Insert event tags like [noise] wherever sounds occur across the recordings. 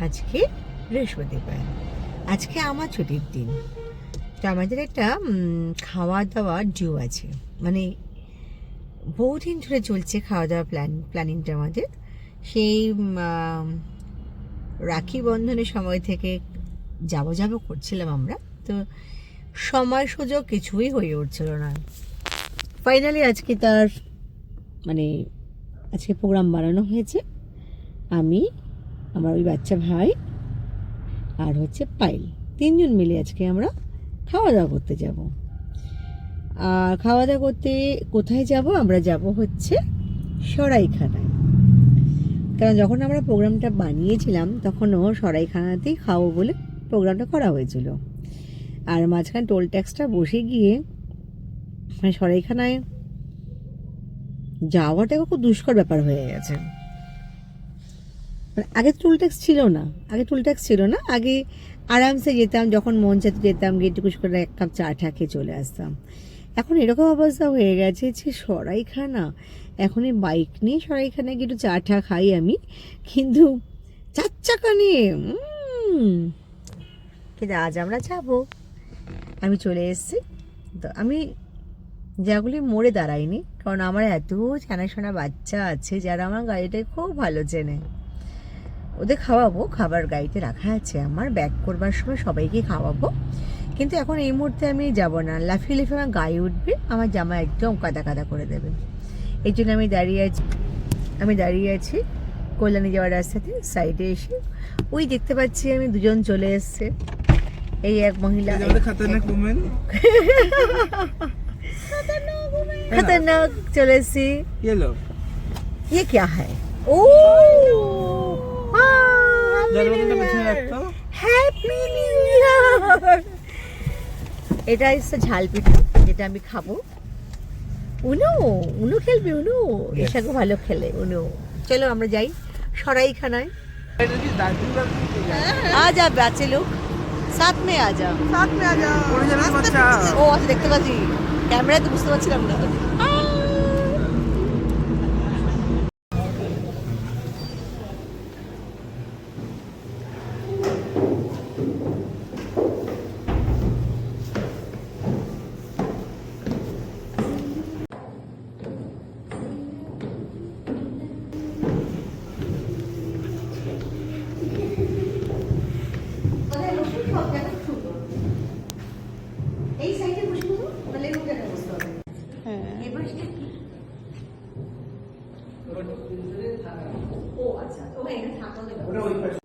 আজকে বৃহস্পতিবার। আজকে আমার ছুটির দিন। তো আমাদের একটা খাওয়া দাওয়া ডিউ আছে। মানে বহুদিন ধরে চলছে খাওয়া দাওয়া প্ল্যান প্ল্যানিংটা আমাদের। সেই রাখি বন্ধনের সময় থেকে যাব যাব করছিলাম আমরা। তো সময় সুযোগ কিছুই হয়ে উঠছিল না। ফাইনালি আজকে তার মানে আজকে প্রোগ্রাম বানানো হয়েছে। আমি আমার ওই বাচ্চা ভাই আর হচ্ছে পাইল তিনজন মিলে আজকে আমরা খাওয়া দাওয়া করতে যাব। আর খাওয়া দাওয়া করতে কোথায় যাব? আমরা যাব হচ্ছে সরাইখানায়। কারণ যখন আমরা প্রোগ্রামটা বানিয়েছিলাম, তখনও সরাইখানাতেই খাব বলে প্রোগ্রামটা করা হয়েছিল। আর মাঝখানে টোল ট্যাক্সটা বসে গিয়ে মানে সরাইখানায় যাওয়াটা খুব দুষ্কর ব্যাপার হয়ে গেছে। মানে আগে টোল ট্যাক্স ছিল না, আগে টোল ট্যাক্স ছিল না, আগে আরামসে যেতাম, যখন মন চাইতে যেতাম গিয়ে টুকুস করে এক কাপ চা টা খেয়ে চলে আসতাম। এখন এরকম অবস্থা হয়ে গেছে যে সরাইখানা, এখন এই বাইক নিয়ে সরাইখানায় গিয়ে একটু চা ঠা খাই আমি, কিন্তু চার চাকা নিয়ে কিন্তু আজ আমরা যাব। আমি চলে এসেছি, তো আমি যেগুলি মোড়ে দাঁড়াইনি, কারণ আমার এত চেনাশোনা বাচ্চা আছে যারা আমার গাড়িটাকে খুব ভালো চেনে। ওদের খাওয়াবো খাবার গাড়িতে রাখা আছে আমার ব্যাক করবার সময় সবাইকে খাওয়াবো কিন্তু এখন এই মুহূর্তে আমি যাব না লাফিয়ে লাফিয়ে আমার গায়ে উঠবে আমার জামা একদম কাদা কাদা করে দেবে এই জন্য আমি দাঁড়িয়ে আছি আমি দাঁড়িয়ে আছি কল্যাণী যাওয়ার রাস্তাতে সাইডে এসে ওই দেখতে পাচ্ছি আমি দুজন চলে এসছে এই এক মহিলা আমাদের খতরনাক উমেন खतरनाक चलो सी ইয়েলো ये क्या है ओ এটা হচ্ছে ঝাল পিঠা যেটা আমি খাব। উনো উনো খেলবে উনো. এসাকে ভালো খেলে উনো। চলো আমরা যাই সরাইখানায়। आ जा বাচ্চা লোক। সাথ মে আ। যা সাথ মে আ। যা ও আচ্ছা দেখতে পাচ্ছি। ক্যামেরায় তো বুঝতে পারছিলাম না। এখানে থাকো দেবে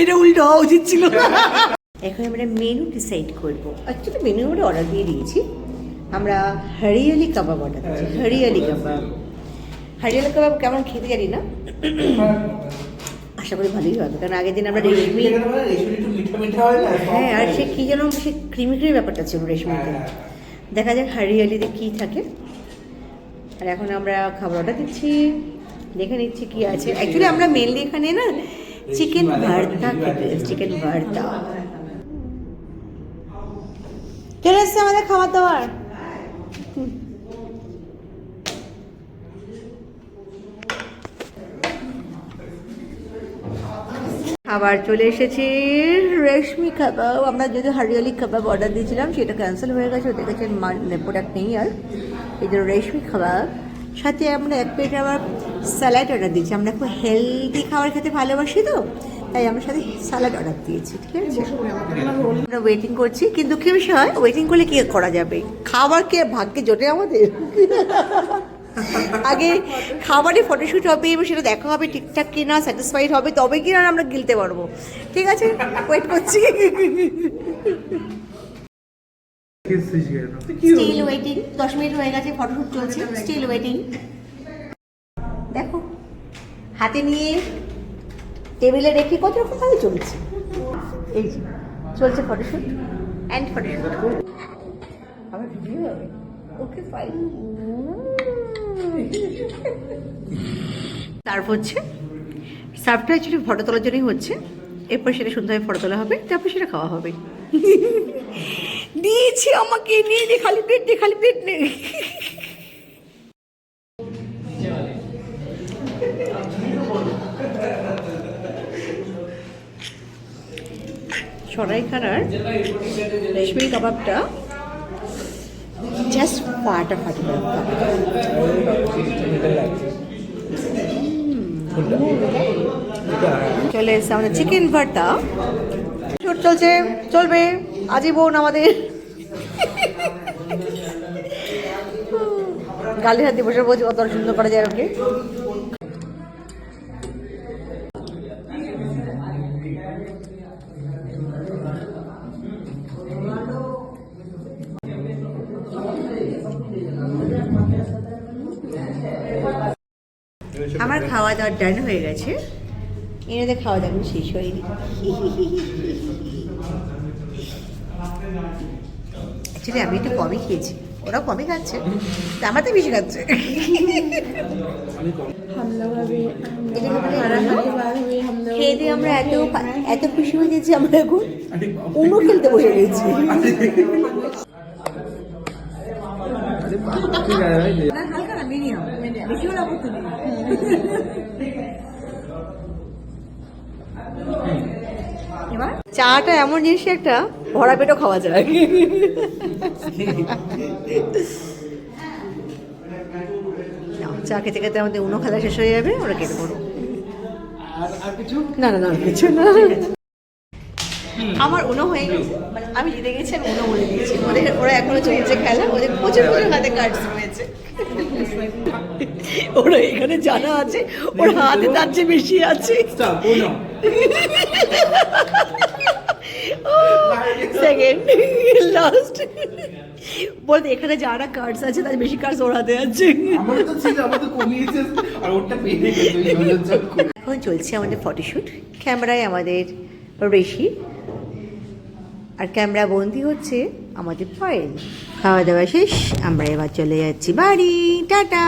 এটা উল্টো হওয়া উচিত ছিল। এখন আমরা মেনু ডিসাইড করব। অ্যাকচুয়ালি মেনু আমরা অর্ডার দিয়ে দিয়েছি। আমরা হরিয়ালি কাবাব অর্ডার দিয়েছি। হরিয়ালি কাবাব হরিয়ালি কাবাব কেমন খেতে জানি না। আশা করি ভালোই হবে কারণ আগের দিন আমরা রেশমি একটু মিঠা মিঠা হয় না হ্যাঁ আর সে কী যেন সে ক্রিমি ক্রিমি ব্যাপারটা ছিল রেশমিতে। হ্যাঁ। দেখা যাক হরিয়ালিতে কী থাকে। আর এখন আমরা খাবার অর্ডার দিচ্ছি। দেখে নিচ্ছি কী আছে। অ্যাকচুয়ালি আমরা মেনলি এখানে না চিকেন ভর্তা খেতে চিকেন ভর্তা। চলে এসছে আমাদের খাবার দাবার। খাবার চলে এসেছি রেশমি কাবাব। আমরা যদি হরিয়ালি কাবাব অর্ডার দিয়েছিলাম, সেটা ক্যান্সেল হয়ে গেছে, ওদের কাছে প্রোডাক্ট নেই আর। এই জন্য রেশমি খাবার সাথে আমরা এক প্লেট আবার স্যালাড অর্ডার দিয়েছি। আমরা খুব হেলদি খাবার খেতে ভালোবাসি তো, তাই আমরা সাথে স্যালাড অর্ডার দিয়েছি, ঠিক আছে? আমরা ওয়েটিং করছি, কিন্তু কি বিষয়? ওয়েটিং করলে কী করা যাবে? খাবার কে, ভাগ্যে জোটে আমাদের? [laughs] [laughs] আগে খাবারে ফটোশ্যুট হবে এবং সেটা দেখা হবে ঠিকঠাক কিনা স্যাটিসফাইড হবে তবে কিনা আমরা গিলতে পারব। ঠিক আছে? ওয়েট করছি। স্টিল ওয়েটিং দশ মিনিট হয়ে গেছে ফটোশ্যুট চলছে। স্টিল ওয়েটিং দেখো হাতে নিয়ে টেবিলে রেখে কত রকম ভাবে চলছে। এই যে চলছে ফটোশ্যুট অ্যান্ড ফটোশ্যুট আমার ভিডিও হবে? ওকে ফাইন তারপর হচ্ছে। সার্ভটা অ্যাকচুয়ালি ফটো তোলার জন্যই হচ্ছে। এরপর সেটা সুন্দরভাবে ফটো তোলা হবে তারপর সেটা খাওয়া হবে। দিয়েছি আমাকে নিয়ে নে খালি প্লেট নে খালি প্লেট নে। সরাইখানার রেশমি কাবাবটা জাস্ট ফাটাফাটি ব্যাপার চলে এসছে আমাদের চিকেন ভর্তা। শুট চলছে চলবে আজীবন আমাদের। গালি হাত বসে বলছি কত সুন্দর করা যায় ওকে। আমার খাওয়া দাওয়া ডান হয়ে গেছে। এনাদের খাওয়া দাওয়া শেষ হয়নি অ্যাকচুয়ালি আমি একটু কমই খেয়েছি। ওরা কমই খাচ্ছে। তা আমার তো বেশি খাচ্ছে। খেয়ে দিয়ে আমরা এত এত খুশি হয়ে গেছি আমরা এখন অন্য খেলতে বসে গেছি। ঠিক আছে চাটা এমন জিনিস একটা ভরা পেটও খাওয়া যায়। চা খেতে খেতে আমাদের উনো খেলা শেষ হয়ে যাবে ওরা কেটে পড়ো না না না কিছু না। আমার উনো হয়ে গেছে। মানে আমি জিতে গেছি, আমি উনো বলে দিয়েছি। ওদের ওরা এখনও চলছে খেলা। ওদের প্রচুর প্রচুর হাতে কার্ডস রয়েছে। ওরা এখানে জানা আছে ওর হাতে তার চেয়ে বেশি আছে। সেকেন্ড লাস্ট বলতে এখানে যারা কার্ডস আছে তার বেশি কার্ডস ওর হাতে আছে। এখন চলছে আমাদের ফটোশ্যুট ক্যামেরায় আমাদের ঋষি। আর ক্যামেরা বন্দি হচ্ছে আমাদের পায়েল খাওয়া দাওয়া শেষ, আমরা এবার চলে যাচ্ছি বাড়ি। টাটা!